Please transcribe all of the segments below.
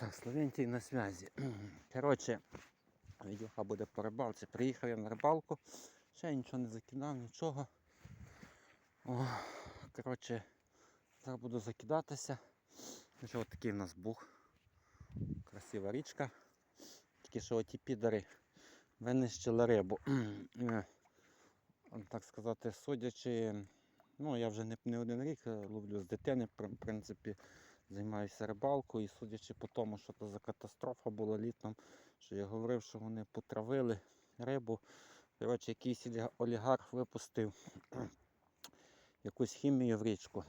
Так, Словентій на зв'язі. Коротше, відеоха буде по рибалці. Приїхав я на рибалку, ще нічого не закидав, нічого. О, коротше, зараз буду закидатися. Вже от такий в нас бух. Красива річка. Тільки що оті підари винищили рибу. Так сказати, судячи, ну я вже не, не один рік ловлю з дитини, в принципі, займаюся рибалкою і судячи по тому, що це за катастрофа була літом, що я говорив, що вони потравили рибу. Коротше, якийсь олігарх випустив якусь хімію в річку.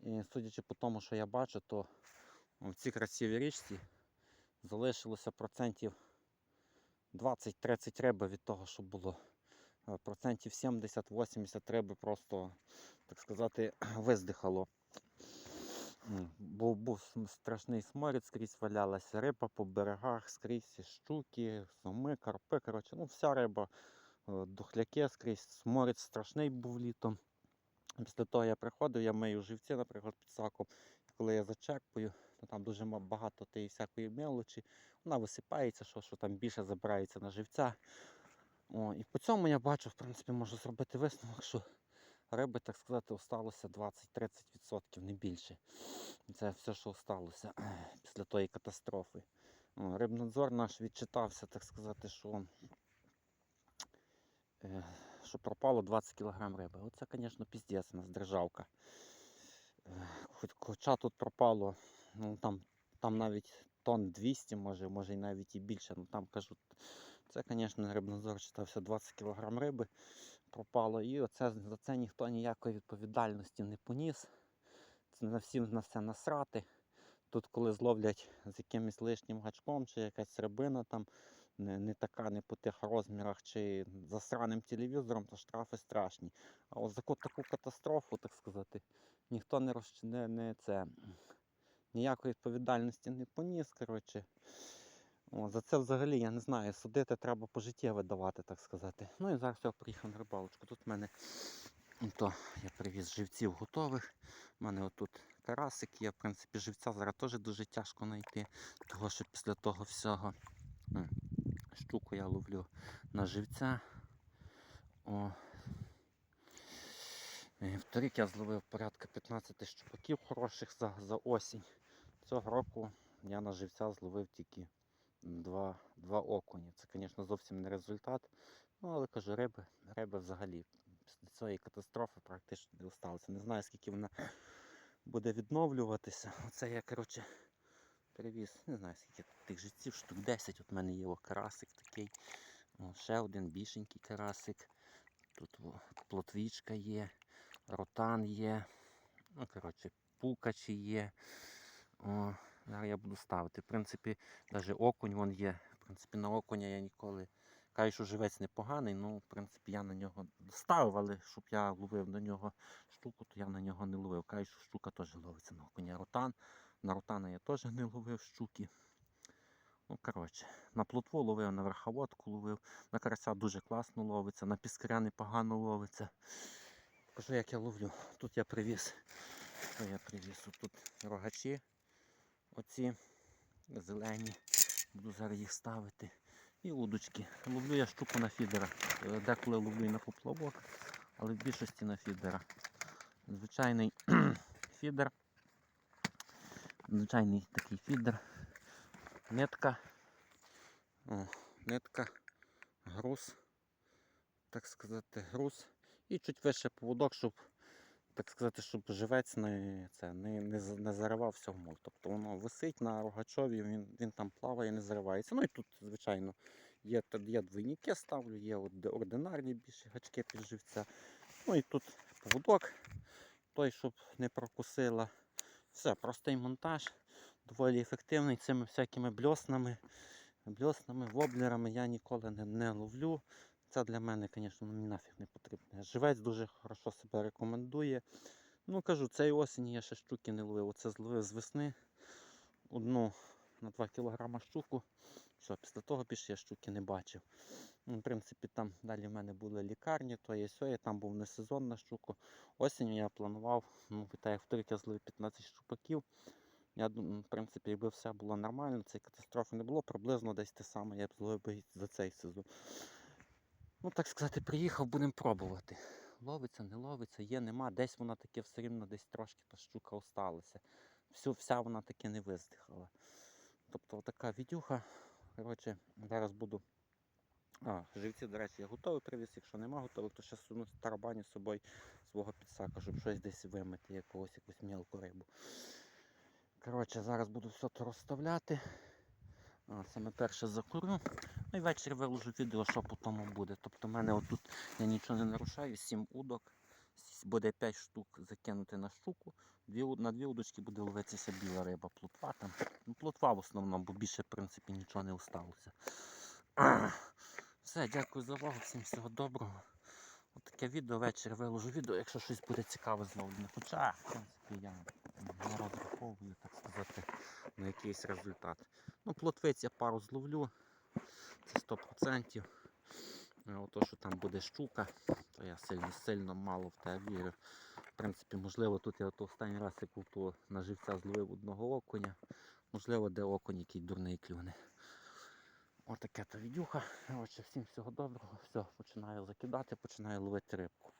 І судячи по тому, що я бачу, то в цій красивій річці залишилося процентів 20-30 риби від того, що було. Процентів 70-80 риби просто, так сказати, виздихало. Був, був страшний сморід, скрізь валялася риба по берегах, скрізь і щуки, соми, карпи. Коротше, ну вся риба, е, духляки скрізь. Сморід страшний був літом. Після того я приходив, я мию живці, наприклад, під саком. Коли я зачерпую, то там дуже багато тієї всякої мелочі. Вона висипається, що, що там більше забирається на живця. О, і по цьому я бачу, в принципі, можу зробити висновок, що риби, так сказати, осталося 20-30%, не більше. Це все, що осталося після тої катастрофи. Рибнадзор наш відчитався, так сказати, що, е, що пропало 20 кг риби. Оце, звісно, піздець, у нас державка. Е, хоча тут пропало, ну там, там навіть тонн 200, може, може і навіть і більше. Ну там кажуть, це, звісно, рибнадзор читався 20 кг риби пропало. І оце, за це ніхто ніякої відповідальності не поніс. Це на всім на все насрати. Тут, коли зловлять з якимось лишнім гачком, чи якась рибина там не, не така, не по тих розмірах, чи засраним телевізором, то штрафи страшні. А от за таку катастрофу, так сказати, ніхто не, розч... не, не це, ніякої відповідальності не поніс. Коротше. За це взагалі я не знаю, судити треба пожиттєво давати, так сказати. Ну і зараз я приїхав на рибалочку. Тут в мене то я привіз живців готових. У мене отут карасик є. В принципі, живця зараз теж дуже тяжко знайти, тому що після того всього щуку я ловлю на живця. О. І я зловив порядка 15 щупаків хороших за, за осінь. Цього року я на живця зловив тільки два, два окуні. Це, звісно, зовсім не результат. Ну, але кажу, риби, риби взагалі після цієї катастрофи практично не залишилося. Не знаю, скільки вона буде відновлюватися. Оце я, коротше, привіз, не знаю, скільки тих життів, штук 10. От в мене є о, карасик такий. О, ще один більшенький карасик. Тут о, плотвічка є, ротан є. Ну, коротше, пукачі є. О, зараз я буду ставити. В принципі, навіть окунь вон є. В принципі, на окуня я ніколи. Кажу, що живець непоганий, ну, в принципі, я на нього ставив, але щоб я ловив на нього штуку, то я на нього не ловив. Кажу, що штука теж ловиться на окуня. Ротан. На ротана я теж не ловив щуки. Ну, коротше, на плотву ловив, на верховодку ловив, на карася дуже класно ловиться, на піскаря непогано ловиться. Покажу, як я ловлю. Тут я привіз. Що я привіз? Тут рогачі. Оці зелені. Буду зараз їх ставити. І удочки. Ловлю я штуку на фідера. Е, Деколи ловлю і на поплавок, але в більшості на фідера. Звичайний фідер. Звичайний такий фідер. Нитка. О, нитка, груз, так сказати, груз. І чуть вище поводок, щоб, так сказати, щоб живець не, це, не, не, не заривався в мул. Тобто воно висить на рогачові, він, він там плаває, не заривається. Ну і тут, звичайно, є, є двойники ставлю, є ординарні більші гачки під живця. Ну і тут поводок, той, щоб не прокусила. Все, простий монтаж, доволі ефективний цими всякими бльоснами, бльоснами, воблерами я ніколи не, не ловлю. Це для мене, звісно, мені нафіг не потрібно. Живець дуже хорошо себе рекомендує. Ну, кажу, цієї осені я ще щуки не ловив. Оце зловив з весни одну на 2 кг щуку. Все, після того більше я щуки не бачив. Ну, в принципі, там далі в мене були лікарні, то є сьо, там був не сезон на щуку. Осінню я планував, ну, так як в торік я зловив 15 щупаків. Я думаю, в принципі, якби все було нормально, цієї катастрофи не було, приблизно десь те саме я б зловив за цей сезон. Ну, так сказати, приїхав, будемо пробувати. Ловиться, не ловиться, є, нема. Десь вона таке все рівно десь трошки та щука осталася. Всю, вся вона таки не виздихала. Тобто така відюха. Коротше, зараз буду. А, живці, до речі, я готовий привіз. Якщо нема готових, то ще суну тарабаню з собою свого підсака, щоб щось десь вимити, якогось якусь мілку рибу. Коротше, зараз буду все то розставляти. Саме перше закурю. Ну і ввечері виложу відео, що по тому буде. Тобто в мене отут я нічого не нарушаю, 7 удок. Буде 5 штук закинути на щуку. На дві удочки буде ловитися біла риба, плотва там. Ну, плотва в основному, бо більше, в принципі, нічого не осталося. Все, дякую за увагу, всім всього доброго. От таке відео, ввечері виложу відео, якщо щось буде цікаве зловлене. Хоча, в принципі, я не розраховую, так сказати, на якийсь результат. Ну, плотвиць я пару зловлю, це 100%. Ото, що там буде щука, то я сильно сильно мало в те вірю. В принципі, можливо, тут я ото останній раз як то на живця зловив одного окуня. Можливо, де окунь, який дурний клюне. Отаке то відюха. Отже, всім всього доброго. Все, починаю закидати, починаю ловити рибку.